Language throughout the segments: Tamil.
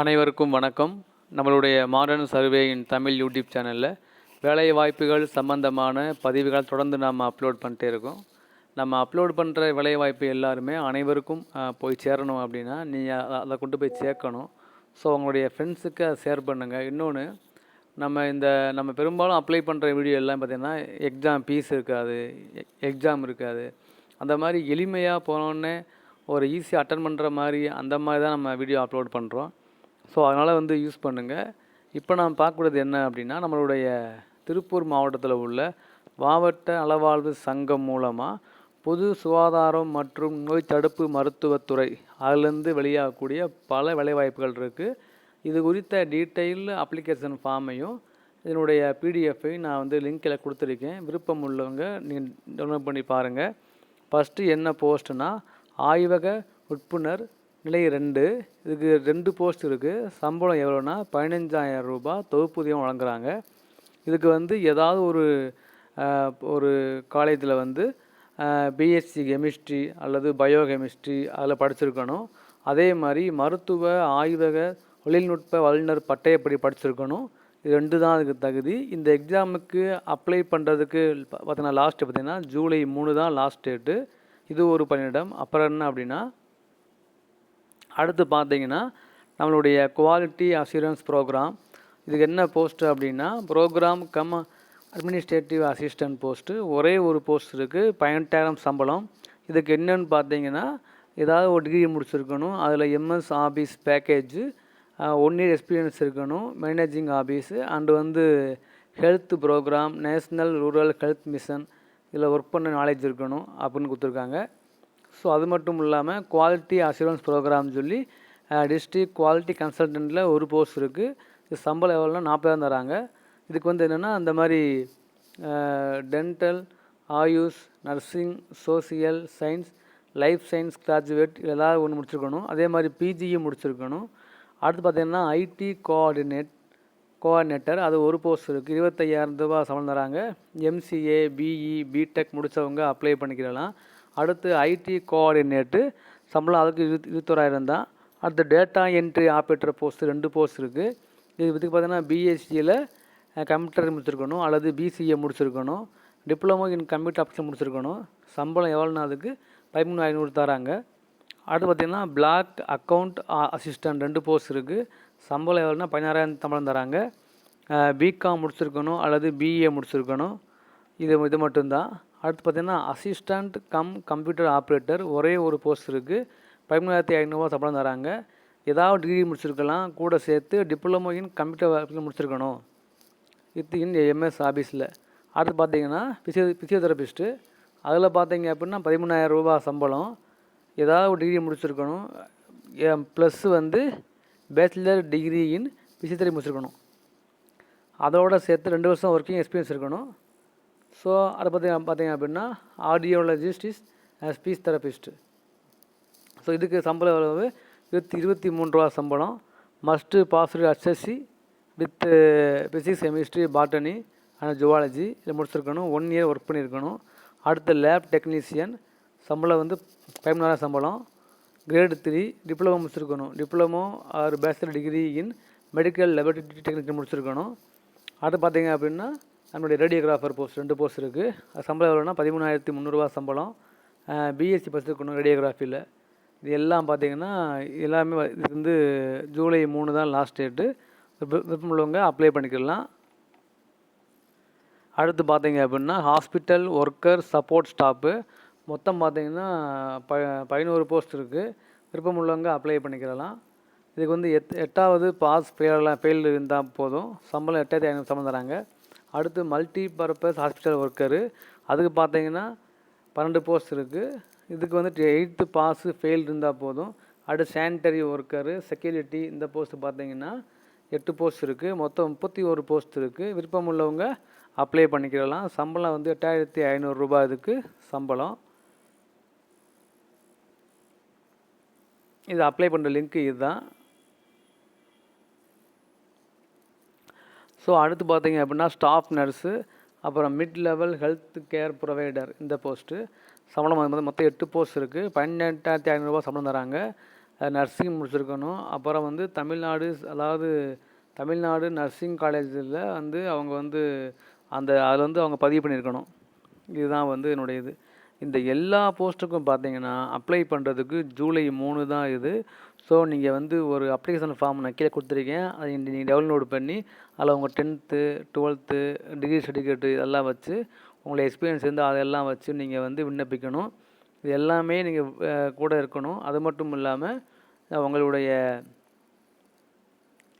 அனைவருக்கும் வணக்கம். நம்மளுடைய மாடர்ன் சர்வேயின் தமிழ் யூடியூப் சேனலில் வேலை வாய்ப்புகள் சம்பந்தமான பதிவுகள் தொடர்ந்து நாம் அப்லோட் பண்ணிட்டே இருக்கோம். நம்ம அப்லோட் பண்ணுற வேலை வாய்ப்பு எல்லாருமே அனைவருக்கும் போய் சேரணும் அப்படின்னா நீங்கள் அதை கொண்டு போய் சேர்க்கணும். ஸோ உங்களுடைய ஃப்ரெண்ட்ஸுக்கு அதை ஷேர் பண்ணுங்கள் இன்னொன்று நம்ம இந்த நம்ம பெரும்பாலும் அப்ளை பண்ணுற வீடியோ எல்லாம் பார்த்திங்கன்னா எக்ஸாம் ஃபீஸ் இருக்காது எக்ஸாம் இருக்காது. அந்த மாதிரி எளிமையாக போனோடனே ஒரு ஈஸியாக அட்டன் பண்ணுற மாதிரி அந்த மாதிரி தான் நம்ம வீடியோ அப்லோட் பண்ணுறோம் ஸோ அதனால் வந்து யூஸ் பண்ணுங்கள் இப்போ நான் பார்க்கக்கூடியது என்ன அப்படின்னா நம்மளுடைய திருப்பூர் மாவட்டத்தில் உள்ள மாவட்ட அளவாழ்வு சங்கம் மூலமாக பொது சுகாதாரம் மற்றும் நோய் தடுப்பு மருத்துவத்துறை அதுலேருந்து வெளியாகக்கூடிய பல வேலைவாய்ப்புகள் இருக்குது இது குறித்த டீட்டெயில் அப்ளிகேஷன் ஃபார்மையும் இதனுடைய பிடிஎஃப்பையும் நான் வந்து லிங்க்கில் கொடுத்துருக்கேன். விருப்பம் உள்ளவங்க நீங்கள் டவுன்லோட் பண்ணி பாருங்கள் ஃபஸ்ட்டு என்ன போஸ்ட்னா ஆய்வக உட்புணர் நிலை ரெண்டு. இதுக்கு ரெண்டு போஸ்ட் இருக்குது சம்பளம் எவ்வளோன்னா பதினஞ்சாயிரம் ரூபாய் தொகுப்பூதியம் வழங்குறாங்க. இதுக்கு வந்து ஏதாவது ஒரு ஒரு காலேஜில் வந்து பிஎஸ்சி கெமிஸ்ட்ரி அல்லது பயோகெமிஸ்ட்ரி அதில் படிச்சிருக்கணும். அதே மாதிரி மருத்துவ ஆய்வக தொழில்நுட்ப வல்லுநர் பட்டயப்படி படிச்சிருக்கணும். இது ரெண்டு தான் அதுக்கு தகுதி. இந்த எக்ஸாமுக்கு அப்ளை பண்ணுறதுக்கு பார்த்தீங்கன்னா லாஸ்ட்டு பார்த்திங்கன்னா ஜூலை மூணு தான் லாஸ்ட் டேட்டு இது ஒரு பணியிடம் அப்புறம் என்ன அப்படின்னா அடுத்து பார்த்தீங்கன்னா நம்மளுடைய குவாலிட்டி அசூரன்ஸ் ப்ரோக்ராம் இதுக்கு என்ன போஸ்ட்டு அப்படின்னா programme cum administrative assistant post ஒரே ஒரு போஸ்ட் இருக்குது பதினெட்டாயிரம் சம்பளம். இதுக்கு என்னன்னு பார்த்தீங்கன்னா ஏதாவது ஒரு டிகிரி முடிச்சிருக்கணும். அதில் MS office package one year experience இருக்கணும். மேனேஜிங் ஆஃபீஸு அண்டு வந்து health programme national rural health mission இதில் ஒர்க் பண்ண நாலேஜ் இருக்கணும் அப்படின்னு கொடுத்துருக்காங்க. ஸோ அது மட்டும் இல்லாமல் குவாலிட்டி அஷூரன்ஸ் ப்ரோக்ராம் சொல்லி டிஸ்ட்ரிக் குவாலிட்டி கன்சல்டண்ட்டில் ஒரு போஸ்ட் இருக்குது இது சம்பளம் எவ்வளோனா நாற்பதாயிரம் தராங்க. இதுக்கு வந்து என்னென்னா அந்த மாதிரி dental AYUSH nursing social science life science graduate ஏதாவது ஒன்று முடிச்சிருக்கணும். அதே மாதிரி பிஜியும் முடிச்சிருக்கணும். அடுத்து பார்த்திங்கன்னா ஐடி கோஆர்டினேட் கோஆர்டினேட்டர் அது ஒரு போஸ்ட் இருக்குது இருபத்தையாயிரம் ரூபா சம்பளம் தராங்க. எம்சிஏ பிஇ பிடெக் முடித்தவங்க அப்ளை பண்ணிக்கிறலாம். அடுத்து ஐடி கோஆர்டினேட்டு சம்பளம் அதுக்கு இருபத்தி இருபத்தோராயிரம் தான் அடுத்து டேட்டா என்ட்ரி ஆப்ரேட்டர் போஸ்ட் ரெண்டு போஸ்ட் இருக்குது இது இதுக்கு பார்த்தீங்கன்னா பிஎஸ்சியில் கம்ப்யூட்டர் முடிச்சிருக்கணும் அல்லது பிசிஏ முடிச்சிருக்கணும் டிப்ளமோ இன் கம்ப்யூட்டர் ஆப்ஷன் முடிச்சிருக்கணும். சம்பளம் எவ்வளோனா அதுக்கு பதிமூணு ஐநூறு தராங்க. அடுத்து பார்த்திங்கன்னா பிளாக் அக்கௌண்ட் அசிஸ்டன்ட் ரெண்டு போஸ்ட் இருக்குது சம்பளம் எவ்வளோனா பதினாறாயிரம் சம்பளம் தராங்க. பிகாம் முடிச்சிருக்கணும் அல்லது பிஏ முடிச்சிருக்கணும். இது இது மட்டும்தான். அடுத்து பார்த்தீங்கன்னா அசிஸ்டண்ட் கம் கம்ப்யூட்டர் ஆப்ரேட்டர் ஒரே ஒரு போஸ்ட் இருக்குது பதிமூணாயிரத்தி ஐநூறுரூவா சம்பளம் தராங்க. ஏதாவது டிகிரி முடிச்சிருக்கலாம். கூட சேர்த்து டிப்ளமோ இன் கம்ப்யூட்டர் ஆப்ஷன் முடிச்சிருக்கணும். இத்து இன் எம்எஸ் ஆஃபீஸில் அடுத்து பார்த்தீங்கன்னா பிசியோ பிசியோதெரபிஸ்ட்டு அதில் பார்த்தீங்க அப்படின்னா பதிமூணாயிரம் ரூபாய் சம்பளம். ஏதாவது ஒரு டிகிரி முடிச்சிருக்கணும். ப்ளஸ் வந்து பேச்சுலர் டிகிரி இன் பிசியோதெரபி முடிச்சிருக்கணும். அதோட சேர்த்து ரெண்டு வருஷம் ஒர்க்கிங் எக்ஸ்பீரியன்ஸ் இருக்கணும். ஸோ அதை பற்றி பார்த்தீங்க அப்படின்னா audiologist is speech therapist so இதுக்கு சம்பளம் எவ்வளவு? இருபத்தி இருபத்தி மூணு ரூபா சம்பளம். Must passed HSC with physics chemistry botany and zoology இதை முடிச்சிருக்கணும். ஒன் இயர் ஒர்க் பண்ணியிருக்கணும். அடுத்த லேப் டெக்னீஷியன் சம்பளம் வந்து பதிமூணாயிரம் சம்பளம். கிரேடு த்ரீ டிப்ளமோ முடிச்சிருக்கணும். Diploma or bachelor degree in medical laboratory technique முடிச்சிருக்கணும். அடுத்து பார்த்தீங்க அப்படின்னா நம்மளுடைய ரேடியோகிராஃபர் போஸ்ட் ரெண்டு போஸ்ட் இருக்குது அது சம்பளம் எவ்வளோனா பதிமூணாயிரத்தி முந்நூறுரூவா சம்பளம். பிஎஸ்சி படிச்சிருக்கணும் ரேடியோகிராஃபியில் இது எல்லாம் பார்த்தீங்கன்னா எல்லாமே இது வந்து ஜூலை மூணு தான் லாஸ்ட் டேட்டு விருப்பம் உள்ளவங்க அப்ளை பண்ணிக்கலாம். அடுத்து பார்த்தீங்க அப்படின்னா ஹாஸ்பிட்டல் ஒர்க்கர் சப்போர்ட் ஸ்டாப்பு மொத்தம் பார்த்தீங்கன்னா ப பதினோரு போஸ்ட் இருக்குது விருப்பம் உள்ளவங்க அப்ளை பண்ணிக்கிறலாம் இதுக்கு வந்து எட் எட்டாவது பாஸ் ஃபெயிலாம் ஃபெயில் இருந்தால் போதும். சம்பளம் எட்டாயிரத்தி ஐநூறு சம்பளம் தராங்க. அடுத்து மல்டி பர்பஸ் ஹாஸ்பிட்டல் ஒர்க்கரு அதுக்கு பார்த்தீங்கன்னா பன்னெண்டு போஸ்ட் இருக்குது இதுக்கு வந்துட்டு எயித்து பாஸு ஃபெயில் இருந்தால் போதும். அடுத்து சானிட்டரி ஒர்க்கரு செக்யூரிட்டி இந்த போஸ்ட் பார்த்தீங்கன்னா எட்டு போஸ்ட் இருக்குது மொத்தம் முப்பத்தி ஒரு போஸ்ட் இருக்குது விருப்பம் உள்ளவங்க அப்ளை பண்ணிக்கிறலாம் சம்பளம் வந்து எட்டாயிரத்தி ஐநூறுரூபா இதுக்கு சம்பளம். இது அப்ளை பண்ணுற லிங்க்கு இதுதான். ஸோ அடுத்து பார்த்தீங்க அப்படின்னா ஸ்டாஃப் நர்ஸு அப்புறம் mid level health care provider இந்த போஸ்ட்டு சம்பளம் வந்து மொத்தம் எட்டு போஸ்ட் இருக்குது பன்னெண்டாயிரத்தி ஐநூறுரூவா சம்பளம் தராங்க. நர்சிங் முடிச்சிருக்கணும். அப்புறம் வந்து தமிழ்நாடு அதாவது தமிழ்நாடு நர்சிங் காலேஜில் வந்து அவங்க வந்து அந்த அதில் வந்து அவங்க பதிவு பண்ணியிருக்கணும். இதுதான் வந்து என்னுடைய இது. இந்த எல்லா போஸ்ட்டுக்கும் பார்த்தீங்கன்னா அப்ளை பண்ணுறதுக்கு ஜூலை மூணு தான் இது. ஸோ நீங்கள் வந்து ஒரு அப்ளிகேஷன் ஃபார்ம் நான் கீழே கொடுத்துருக்கேன். அதை நீங்கள் டவுன்லோடு பண்ணி அதில் உங்கள் டென்த்து டுவெல்த்து டிகிரி சர்டிஃபிகேட்டு இதெல்லாம் வச்சு உங்களை எக்ஸ்பீரியன்ஸ் இருந்து அதெல்லாம் வச்சு நீங்கள் வந்து விண்ணப்பிக்கணும். இது எல்லாமே நீங்கள் கூட இருக்கணும். அது மட்டும் இல்லாமல் உங்களுடைய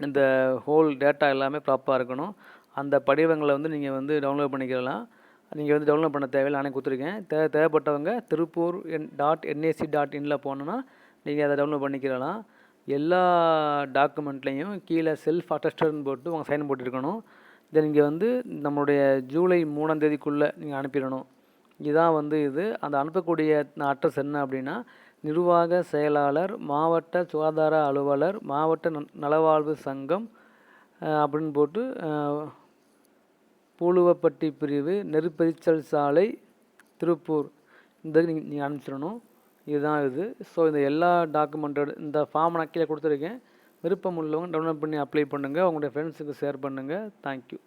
இந்த ஹோல் டேட்டா எல்லாமே ப்ராப்பராக இருக்கணும். அந்த படிவங்களை வந்து நீங்கள் வந்து டவுன்லோட் பண்ணிக்கலாம். நீங்கள் வந்து டவுன்லோட் பண்ண தேவையில்லை. நானே கொடுத்துருக்கேன். தே தேவைப்பட்டவங்க திருப்பூர் என் டாட் என்ஏசி டாட் இனில் போனோன்னா நீங்கள் அதை டவுன்லோட் பண்ணிக்கலாம் எல்லா டாக்குமெண்ட்லேயும் கீழே செல்ஃப் அட்டஸ்டர்னு போட்டு உங்கள் சைன் போட்டிருக்கணும். இதை நீங்கள் வந்து நம்மளுடைய ஜூலை மூணாம் தேதிக்குள்ளே நீங்கள் அனுப்பிடணும். இதுதான் வந்து இது. அந்த அனுப்பக்கூடிய அட்ரஸ் என்ன அப்படின்னா நிர்வாக செயலாளர் மாவட்ட சுகாதார அலுவலர் மாவட்ட நலவாழ்வு சங்கம் அப்படின்னு போட்டு பூலுவப்பட்டி பிரிவு நெருப்பரிச்சல் சாலை திருப்பூர். இந்த நீங்கள் நீங்கள் அனுப்பிச்சிடணும். இதுதான் இது. ஸோ இந்த எல்லா டாக்குமெண்டட் இந்த ஃபார்ம் நான் கீழே கொடுத்துருக்கேன். விருப்பம் உள்ளவங்க டவுன்லோட் பண்ணி அப்ளை பண்ணுங்கள் உங்களுடைய ஃப்ரெண்ட்ஸுக்கு ஷேர் பண்ணுங்கள் தேங்க்யூ